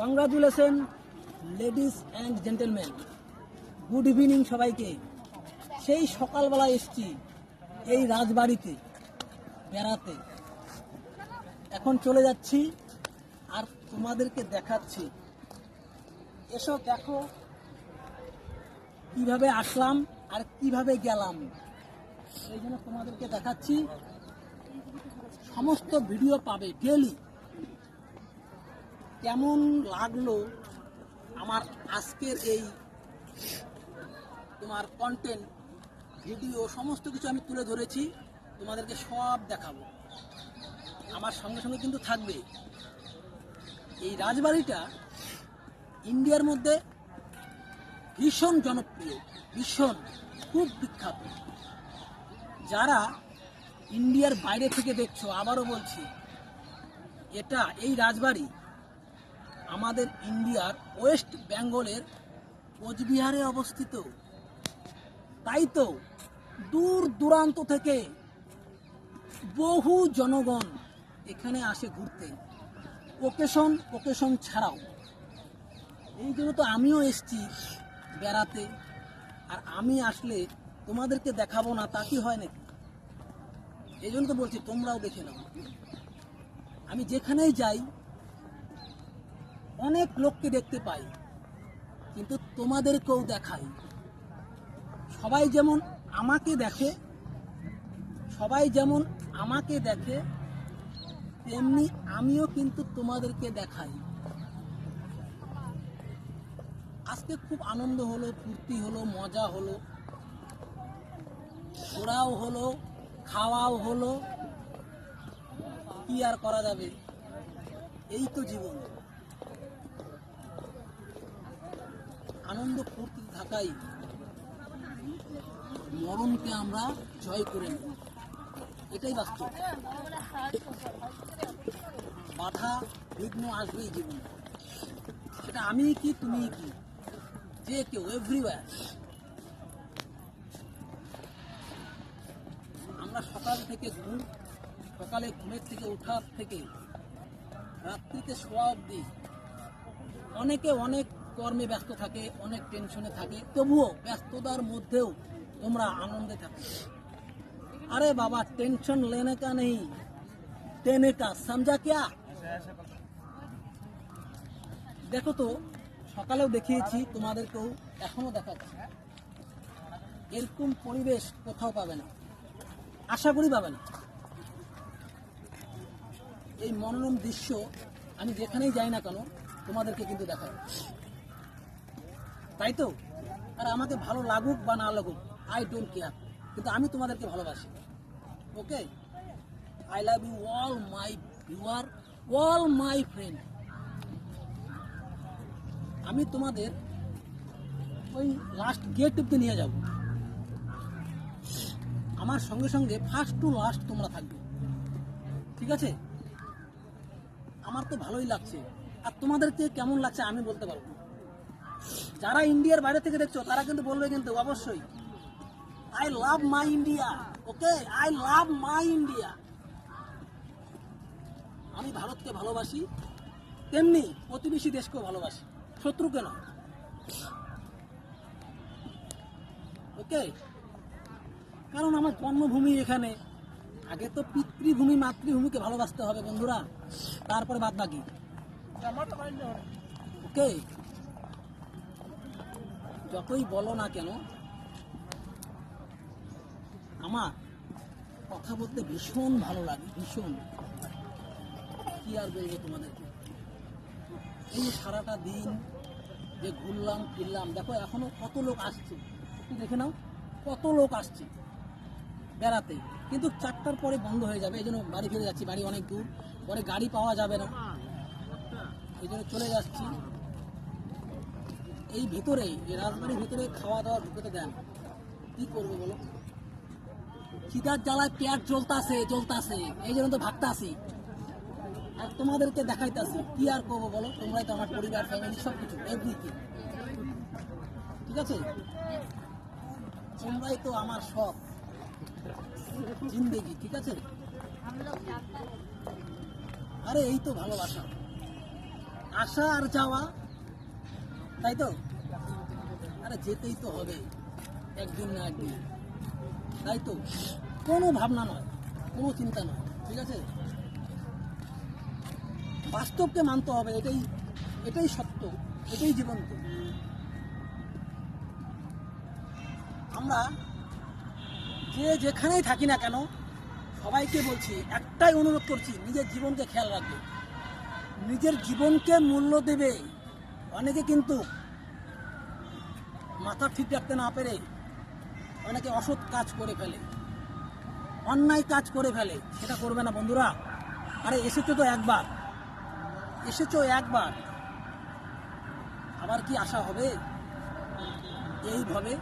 Congratulation ladies and gentleman good evening সবাইকে। সেই সকালবেলা এসছি এই রাজবাড়িতে, বেড়াতে। এখন চলে যাচ্ছি আর তোমাদেরকে দেখাচ্ছি। এসো দেখো কীভাবে আসলাম আর কীভাবে গেলাম। সেই জন্য তোমাদেরকে দেখাচ্ছি। সমস্ত ভিডিও পাবে ডেলি কেমন লাগল আমার আজকের এই তোমার কন্টেন্ট ভিডিও সমস্ত কিছু আমি তুলে ধরেছি, তোমাদেরকে সব দেখাবো। আমার সঙ্গে সঙ্গে কিন্তু থাকবে এই রাজবাড়িটা ইন্ডিয়ার মধ্যে ভীষণ জনপ্রিয়, ভীষণ, খুব বিখ্যাত। যারা ইন্ডিয়ার বাইরে থেকে দেখছ, আবারও বলছি, এটা এই রাজবাড়ি আমাদের ইন্ডিয়ার ওয়েস্ট বেঙ্গলের কোচবিহারে অবস্থিত। তাই তো দূর দূরান্ত থেকে বহু জনগণ এখানে আসে ঘুরতে। ওকেশন ওকেশন ছাড়াও। এই জন্য তো আমিও এসছি বেড়াতে। আর আমি আসলে তোমাদেরকে দেখাবো না, তা কি হয় নাকি? এই জন্য তো বলছি, তোমরাও দেখে নাও। আমি যেখানেই যাই অনেক লোককে দেখতে পাই, কিন্তু তোমাদেরকেও দেখাই। সবাই যেমন আমাকে দেখে, সবাই যেমন আমাকে দেখে, তেমনি আমিও কিন্তু তোমাদেরকে দেখাই। আজকে খুব আনন্দ হলো, ফুর্তি হলো, মজা হলো, ঘোরাও হলো, খাওয়াও হলো। কি আর করা যাবে? এই তো জীবন। আনন্দ ফুর্তি থাকাই মরণকে আমরা জয় করে নেব। এটাই বাস্তব। বাধা বিঘ্ন আসবেই জীবনে। সেটা আমি কি, তুমি কি? যে কেউ এভরিওয়ার আমরা সকাল থেকে ঘুম, সকালে ঘুমের থেকে ওঠার থেকে রাত্রিতে শোয়া অবধি অনেকে অনেক কর্মে ব্যস্ত থাকে, অনেক টেনশনে থাকে, তবুও ব্যস্ততার মধ্যেও তোমরা আনন্দে থাকো। আরে বাবা টেনশন লেনে কা নেই, টেনে কা সমঝা ক্যা? দেখো তো, সকালেও দেখিয়েছি, তোমাদেরকেও এখনও দেখাচ্ছি। এরকম পরিবেশ কোথাও পাবে না। আশা করি পাবে না। এই মনোরম দৃশ্য আমি যেখানেই যাই না কেন, তোমাদেরকে কিন্তু দেখাই তাই তো? আর আমাকে ভালো লাগুক বা না লাগুক আই ডোন্ট কেয়ার কিন্তু আমি তোমাদেরকে ভালোবাসি। Okay? I love you all my viewer all my friend আমি তোমাদের ওই লাস্ট গেট অব্দি নিয়ে যাব। আমার সঙ্গে সঙ্গে ফার্স্ট টু লাস্ট তোমরা থাকবে। ঠিক আছে? আমার তো ভালোই লাগছে। আর তোমাদেরকে কেমন লাগছে আমি বলতে পারব। যারা ইন্ডিয়ার বাইরে থেকে দেখছ, তারা কিন্তু বলবে কিন্তু অবশ্যই I love my India okay I love my India আমি ভারতকে ভালোবাসি, তেমনি প্রতিবেশী দেশকেও ভালোবাসি, শত্রুকে নয়। ওকে কারণ আমার জন্মভূমি এখানে, আগে তো পিতৃভূমি, মাতৃভূমিকে ভালোবাসতে হবে বন্ধুরা, তারপরে বাদ বাকি ওকে যতই বলো না কেন, আমার কথা বলতে ভীষণ ভালো লাগে, ভীষণ। কি আর বলব তোমাদেরকে? এই সারাটা দিন যে ঘুরলাম, ফিরলাম, দেখো এখনও কত লোক আসছে। একটু দেখে নাও, কত লোক আসছে বেড়াতে। কিন্তু চারটার পরে বন্ধ হয়ে যাবে, এই জন্য বাড়ি ফিরে যাচ্ছি, বাড়ি অনেক দূর। পরে গাড়ি পাওয়া যাবে না। এই জন্য চলে যাচ্ছি। এই ভিতরে, এই রাজবাড়ির ভিতরে খাওয়া দাওয়া ঢুকতে দেন। কি করব বলো? খিদার জ্বালায় পেট জ্বলতাছে জ্বলতাছে। এই জন্য তো ভাবতাছি আর তোমাদেরকে দেখাইতাছি। কি আর করব বলো? তোমরাই তো আমার পরিবার ফ্যামিলি সব কিছু এভরিথিং ঠিক আছে? তোমরাই তো আমার সব জিন্দেগি, ঠিক আছে? আরে, এই তো ভালোবাসা। আসা আর যাওয়া তাই তো আরে যেতেই তো হবে। একদিন না একদিন তাই তো কোনো ভাবনা নয়, কোনো চিন্তা নয়, ঠিক আছে? বাস্তবকে মানতে হবে, এটাই এটাই সত্য, এটাই জীবন্ত। আমরা যে যেখানেই থাকি না কেন, সবাইকে বলছি, একটাই অনুরোধ করছি, নিজের জীবনকে খেয়াল রাখবে। নিজের জীবনকে মূল্য দেবে। অনেকে কিন্তু মাথা ঠিক রাখতে না পেরে অনেকে অসৎ কাজ করে ফেলে, অন্যায় কাজ করে ফেলে, সেটা করবে না বন্ধুরা। আরে, এসেছ তো একবার। এসেছ একবার। আবার কি আশা হবে? এইভাবে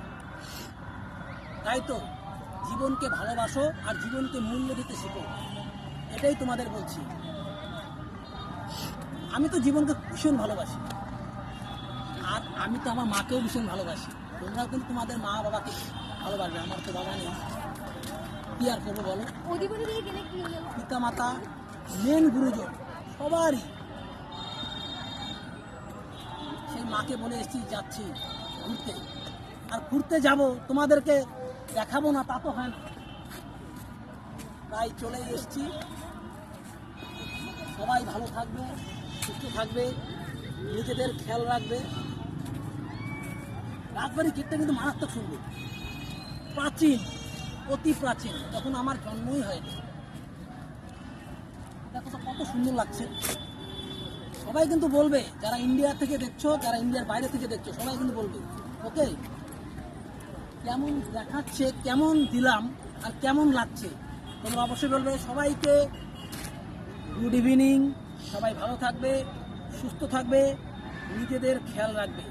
তাই তো, জীবনকে ভালোবাসো আর জীবনকে মূল্য দিতে শেখো। এটাই তোমাদের বলছি। আমি তো জীবনকে ভীষণ ভালোবাসি। আর আমি তো আমার মাকেও ভীষণ ভালোবাসি। তোমরাও কিন্তু তোমাদের মা বাবাকে ভালোবাসবে আমার তো বাবা নেই। কি আর করব বলো? পিতা মাতা মেন গুরুজন সবারই। সেই মাকে বলে এসেছি যাচ্ছি ঘুরতে। আর ঘুরতে যাব তোমাদেরকে দেখাবো না তা তো হয় না। তাই চলে এসছি। সবাই ভালো থাকবে সুস্থ থাকবে নিজেদের খেয়াল রাখবে। রাজবাড়ি গেটটা কিন্তু মারাত্মক সুন্দর। প্রাচীন, অতি প্রাচীন তখন আমার জন্মই হয়নি। দেখো তো কত সুন্দর লাগছে। সবাই কিন্তু বলবে, যারা ইন্ডিয়া থেকে দেখছ, যারা ইন্ডিয়ার বাইরে থেকে দেখছ, সবাই কিন্তু বলবে, ওকে, কেমন দেখাচ্ছে, কেমন দিলাম, আর কেমন লাগছে? তোমরা অবশ্যই বলবে, সবাইকে গুড ইভিনিং, সবাই ভালো থাকবে, সুস্থ থাকবে, নিজেদের খেয়াল রাখবে।